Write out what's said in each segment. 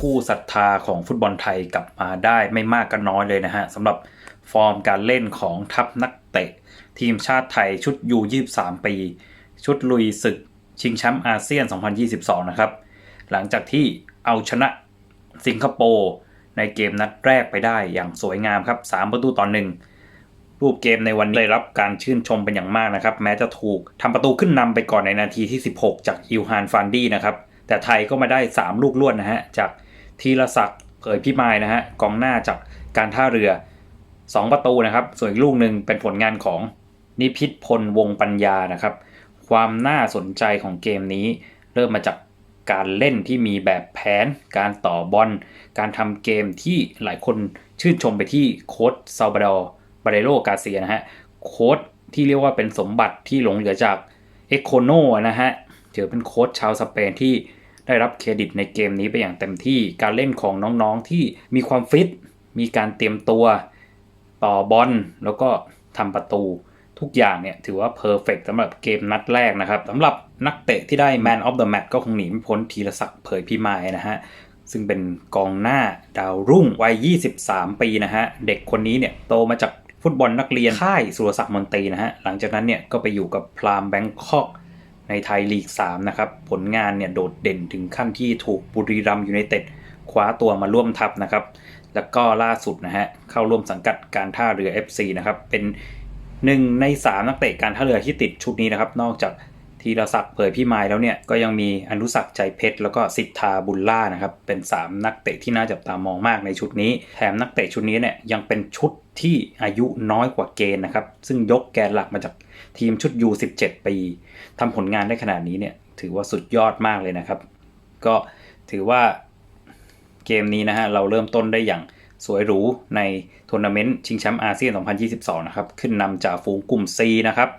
ผู้ศรัทธาของฟุตบอลไทยกลับมาได้ไม่มากก็น้อยเลยนะฮะสำหรับฟอร์มการเล่นของทัพนักเตะ ทีมชาติไทยชุดยู23ปี ชุดลุยศึกชิงแชมป์อาเซียน 2022 นะครับ หลังจากที่เอาชนะสิงคโปร์ในเกมนัดแรกไปได้อย่างสวยงามครับ 3 ประตูต่อหนึ่งรูปเกมในวันนี้ได้รับการชื่นชมเป็นอย่างมากนะครับ แม้จะถูกทำประตูขึ้นนำไปก่อนในนาทีที่ 16 จากอิวฮานฟันดี้นะครับ แต่ไทยก็มาได้ 3 ลูกลวดนะฮะจาก ทีละศักดิ์เผยพิมายนะฮะกองหน้าจากการท่าเรือ 2 ประตูนะครับ ส่วนอีกลูกหนึ่งเป็นผลงานของนิพิษพลวงปัญญานะครับ ความน่าสนใจของเกมนี้ เริ่มมาจากการเล่นที่มีแบบแผน การต่อบอล การทำเกมที่หลายคนชื่นชมไปที่โค้ชซาบาดอร์บาเรโลกาเซียนะฮะโค้ชที่เรียกว่าเป็นสมบัติที่หลงเหลือจากเอ็กโคโนนะฮะถือเป็นโค้ชชาวสเปนที่ ได้รับเครดิตในเกมนี้ไปอย่างเต็มที่การเล่นของน้องๆที่มีความฟิต มีการเตรียมตัวต่อบอลแล้วก็ทำประตูทุกอย่างเนี่ยถือว่าเพอร์เฟกสำหรับเกมนัดแรกนะครับสำหรับนักเตะที่ได้ Man of the Match ก็คงหนีไม่พ้นธีรศักดิ์เผยพิมายนะฮะ ซึ่งเป็นกองหน้าดาวรุ่งวัย 23 ปีนะฮะ เด็กคนนี้เนี่ยโตมาจากฟุตบอลนักเรียนค่ายสุรศักดิ์มนตรีนะฮะ หลังจากนั้นเนี่ยก็ไปอยู่กับพรามแบงคอก ในไทยลีก 3 นะครับ ผลงานเนี่ยโดดเด่นถึงขั้นที่ถูกบุรีรัมย์ยูไนเต็ดคว้าตัวมาร่วมทัพนะครับ แล้วก็ล่าสุดนะฮะเข้าร่วมสังกัดการท่าเรือ FC นะครับ เป็นหนึ่งใน 3 นักเตะการท่าเรือที่ติดชุดนี้นะครับ นอกจาก ธีรศักดิ์เผยพี่ไม้แล้วเนี่ยก็ยังมีอนุสักดิ์ใจเพชรแล้วก็สิทธาบุญล่านะครับเป็น 3 นักเตะที่น่าจับตามองมากในชุดนี้ แถมนักเตะชุดนี้เนี่ยยังเป็นชุดที่อายุน้อยกว่าเกณฑ์นะครับ ซึ่งยกแกนหลักมาจากทีมชุด U17 ปีทำผลงานได้ขนาดนี้เนี่ยถือว่าสุดยอดมากเลยนะครับ ก็ถือว่าเกมนี้นะฮะเราเริ่มต้นได้อย่างสวยหรูในทัวร์นาเมนต์ชิงแชมป์อาเซียน 2022 นะครับ ขึ้นนำจากฝูงกลุ่ม C นะครับ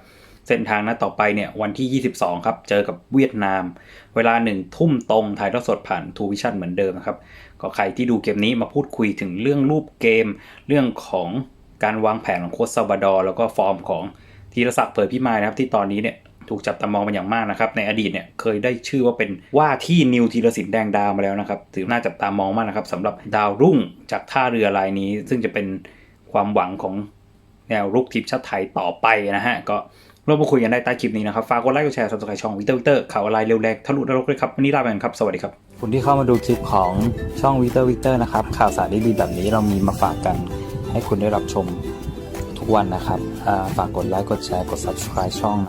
เส้นทางนัดต่อไปเนี่ยวันที่ 22 ครับ เจอกับเวียดนาม เวลาหนึ่งทุ่มตรงถ่ายทอดสดผ่านทูวิชั่นเหมือนเดิมนะครับ ก็ใครที่ดูเกมนี้มาพูดคุยถึงเรื่องรูปเกม เรื่องของการวางแผนของโค้ชซาบาดอร์แล้วก็ฟอร์มของธีรศักดิ์เผยพิมายนะครับ ที่ตอนนี้เนี่ยถูกจับตามองเป็นอย่างมากนะครับ ในอดีตเนี่ยเคยได้ชื่อว่าเป็นว่าที่นิวธีรศิลป์แดงดาวมาแล้วนะครับถือน่าจับตามองมากนะครับสำหรับดาวรุ่งจากท่าเรือรายนี้ ซึ่งจะเป็นความหวังของแนวรุกทีมชาติไทยต่อไปนะฮะก็ ร่วมพูดคุยกันได้ใต้คลิปนี้นะครับ ฝากกดไลค์กดแชร์ subscribe ช่องวิเตอร์วิเตอร์ข่าวอะไรเร็วแรงทะลุนรกเลยครับ วันนี้ลาไปก่อนครับ สวัสดีครับ คุณที่เข้ามาดูคลิปของช่องวิเตอร์วิเตอร์นะครับ ข่าวสารดีๆแบบนี้เรามีมาฝากกันให้คุณได้รับชมทุกวันนะครับฝากกดไลค์กดแชร์กด subscribe ช่อง